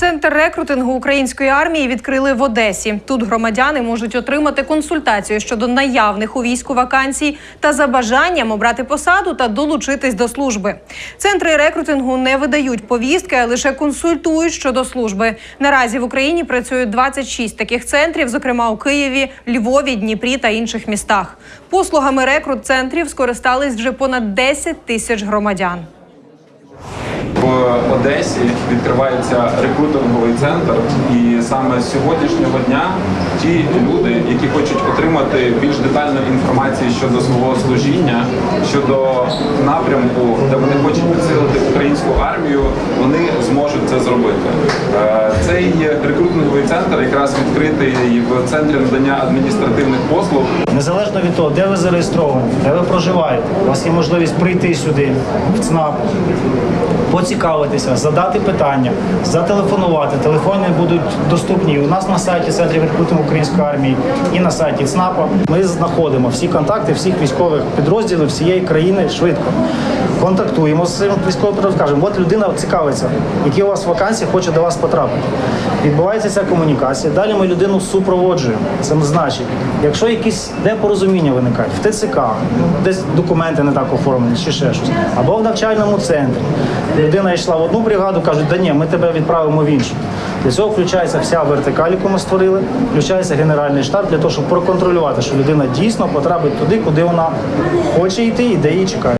Центр рекрутингу української армії відкрили в Одесі. Тут громадяни можуть отримати консультацію щодо наявних у війську вакансій та за бажанням обрати посаду та долучитись до служби. Центри рекрутингу не видають повістки, а лише консультують щодо служби. Наразі в Україні працюють 26 таких центрів, зокрема у Києві, Львові, Дніпрі та інших містах. Послугами рекрут-центрів скористались вже понад 10 тисяч громадян. В Одесі відкривається рекрутинговий центр, і саме з сьогоднішнього дня ті люди, які хочуть отримати більш детальну інформацію щодо свого служіння, щодо напрямку, де вони хочуть підсилити українську армію, вони зможуть це зробити. Е, Цей рекрутинговий центр якраз відкритий в центрі надання адміністративних послуг Незалежно від того, де ви зареєстровані, де ви проживаєте, у вас є можливість прийти сюди, в ЦНАП, поцікавитися, задати питання, зателефонувати. Телефони будуть доступні у нас на сайті Центрів рекрутингу української армії і на сайті ЦНАПа. Ми знаходимо всі контакти всіх військових підрозділів всієї країни швидко. Контактуємо з цим військовим підрозділом, кажемо, от людина цікавиться, які у вас вакансії хоче до вас потрапити. Відбувається ця комунікація. Далі ми людину супроводжуємо. Це значить, якщо якісь непорозуміння виникають в ТЦК, десь документи не так оформлені, чи ще щось, або в навчальному центрі. Людина йшла в одну бригаду, кажуть, да ні, ми тебе відправимо в іншу. Для цього включається вся вертикаль, яку ми створили, включається генеральний штаб для того, щоб проконтролювати, що людина дійсно потрапить туди, куди вона хоче йти і де її чекає.